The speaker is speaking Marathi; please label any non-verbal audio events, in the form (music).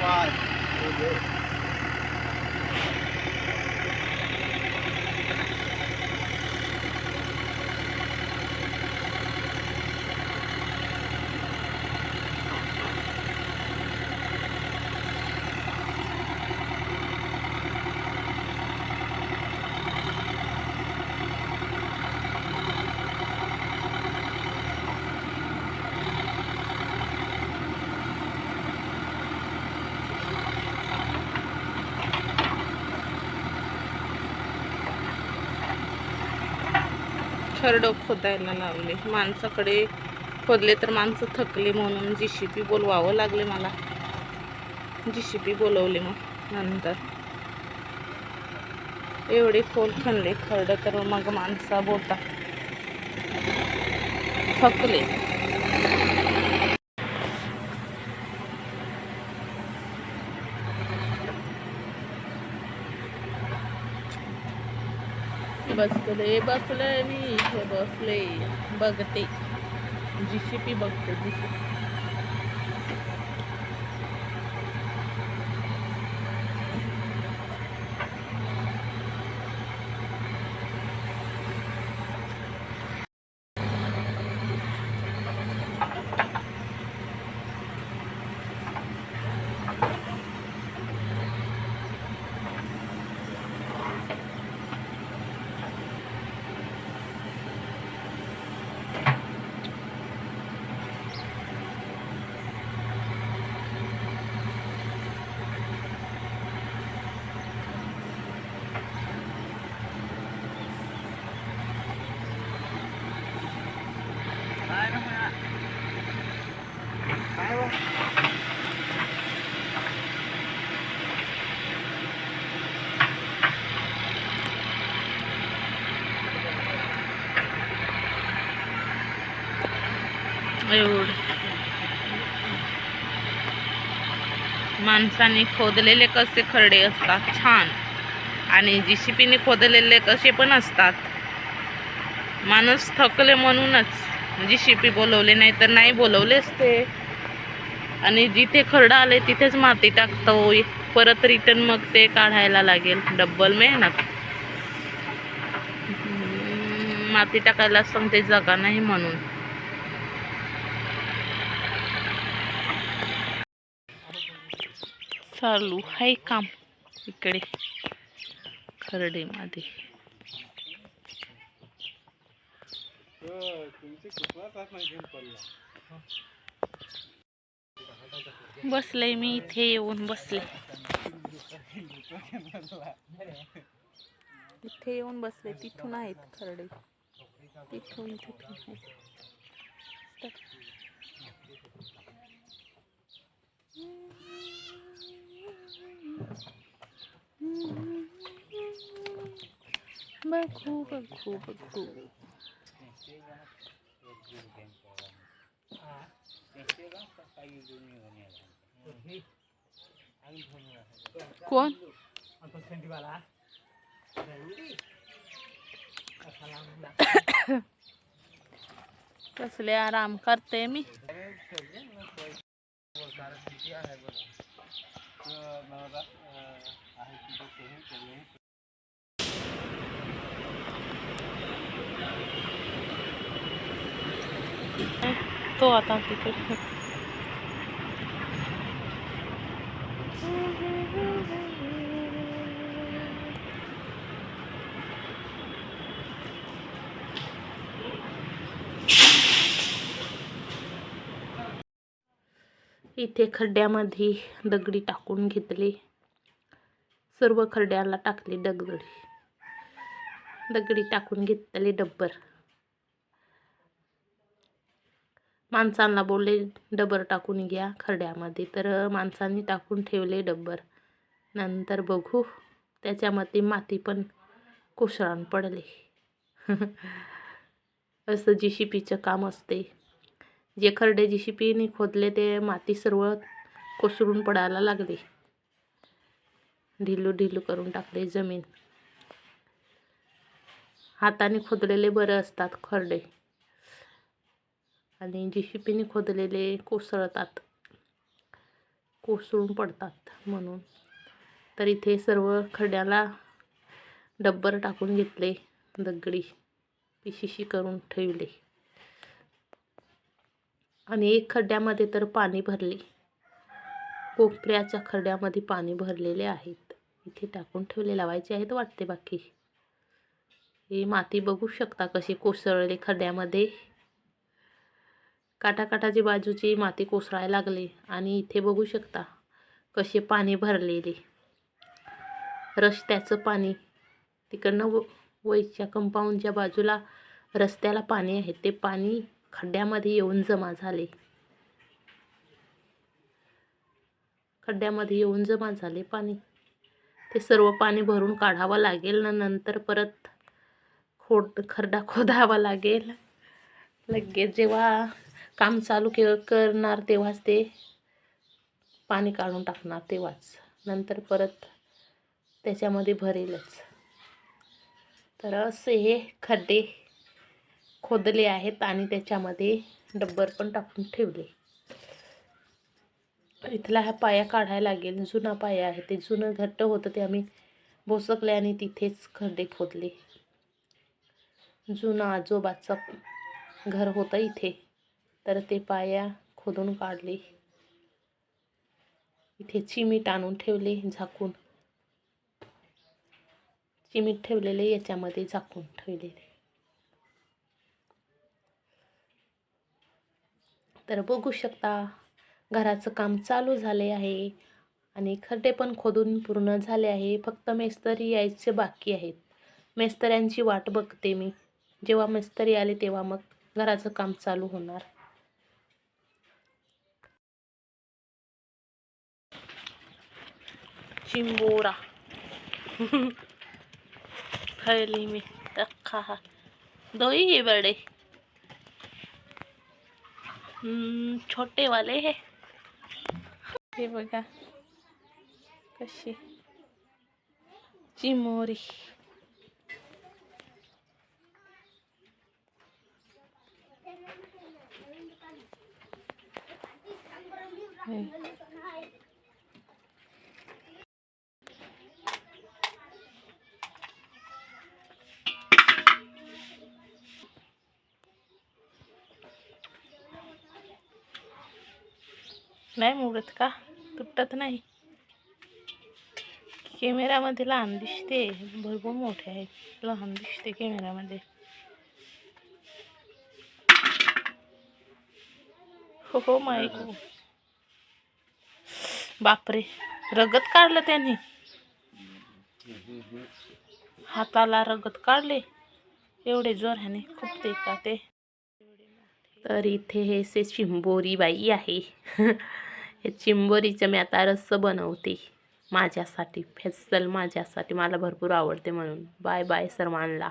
fly. खरडं खोदायला लावले. माणसाकडे खोदले तर माणसं थकली म्हणून जी पी बोलवावं लागले मला. जी पी बोलवले मग नंतर. एवढे खोल खणले खरडं तर मग माणसा बोलता थकले. बसले बसले मी. इथे बसले बघते. जीसीपी बघते. जीसीपी. एवढ. माणसाने खोदलेले कसे खरडे असतात छान. आणि जीसीपीने खोदलेले कसे पण असतात. माणूस थकले म्हणूनच जीसीपी बोलवले नाही तर नाही बोलवले असते आणि जिथे खरडा आले तिथेच माती टाकतो. परत रिटर्न मग ते काढायला लागेल. डब्बल मेहनत. माती टाकायला सांगते जागा नाही म्हणून. चालू. आहे काम. इकडे. खरडेमध्ये बसले मी इथे येऊन बसले. इथे येऊन बसले. तिथून आहेत खरडे. तिथून तिथून आहेत. बघू बघू बघू कोण? कसले आराम करते मी. तो आता तिकडे इथे खड्ड्यामध्ये दगडी टाकून घेतले. सर्व खरड्याला टाकले दगडी. दगडी टाकून घेतले डब्बर. माणसांना बोलले डबर टाकून घ्या खरड्यामध्ये. तर माणसांनी टाकून ठेवले डब्बर. नंतर बघू त्याच्यामध्ये माती पण कोसळून पडले. (laughs) असं जी शिपीचं पीचं काम असते. जे खरडे जी सी पीने खोदले ते माती सर्व कोसळून पडायला लागले. ढिलू ढिलू करून टाकले जमीन. हाताने खोदलेले बरं असतात खरडे. आणि जी सी खोदलेले कोसळतात. कोसळून पडतात म्हणून. तर इथे सर्व खड्याला डब्बर टाकून घेतले दगडी. पिशिशी करून ठेवले. आणि एक खड्ड्यामध्ये तर पाणी भरले. कोपऱ्याच्या खड्ड्यामध्ये पाणी भरलेले आहेत इथे टाकून ठेवले लावायचे आहेत वाटते बाकी. ही माती बघू शकता कशी कोसळले खड्ड्यामध्ये. काटाकाटाची बाजूची माती कोसळायला लागली आणि इथे बघू शकता कसे पाणी भरलेले. रस्त्याचं पाणी. तिकडनं व वैच्या कंपाऊंडच्या बाजूला रस्त्याला पाणी आहे. ते पाणी खड्ड्यामध्ये येऊन जमा झाले. खड्ड्यामध्ये येऊन जमा झाले पाणी. ते सर्व पाणी भरून काढावं लागेल ना नंतर परत खोड खड्डा (laughs) खोदावा लागेल. लगेच जेव्हा काम चालू के करणार तेव्हाच ते पाणी काढून टाकणार तेव्हाच. नंतर परत त्याच्यामध्ये भरेलच. तर असे हे खड्डे खोदले आहेत आणि त्याच्यामध्ये डब्बर पण टाकून ठेवले. इथला हा पाया काढायला लागेल. जुना पाया आहे ते. जुनं घट्ट होतं ते आम्ही बोसकले आणि तिथेच खड्डे खोदले. जुना आजोबाचं घर होतं इथे. तर ते पाया खोदून काढले. इथे चिमीट आणून ठेवले झाकून. चिमीट ठेवलेले याच्यामध्ये झाकून ठेवलेले. तर बघू शकता घराचं काम चालू झाले आहे. आणि खड्डे पण खोदून पूर्ण झाले आहे. फक्त मेस्तरी यायचे बाकी आहेत. मेस्तऱ्यांची वाट बघते मी. जेव्हा मेस्तरी आले तेव्हा मग घराचं काम चालू होणार. चिंबोरा खळली मी. रखा हा. दोही ये बड़े छोटे वाले है. हे बघा कशी चिमोरी हे. नाही मोडत का? तुटत नाही. कॅमेरामध्ये लहान दिसते. भरपूर मोठे आहे लहान दिसते कॅमेरामध्ये. हो हो माईक बापरे. रगत काढलं त्यांनी. हाताला रगत काढले. एवढे जोराने खूप ते का ते? तर इथे हे से चिंबोरी बाई आहे. हे चिंबोरीचं मी आता रस्स बनवते माझ्यासाठी. फेसल माझ्यासाठी. मला भरपूर आवडते म्हणून. बाय बाय सर्वांना.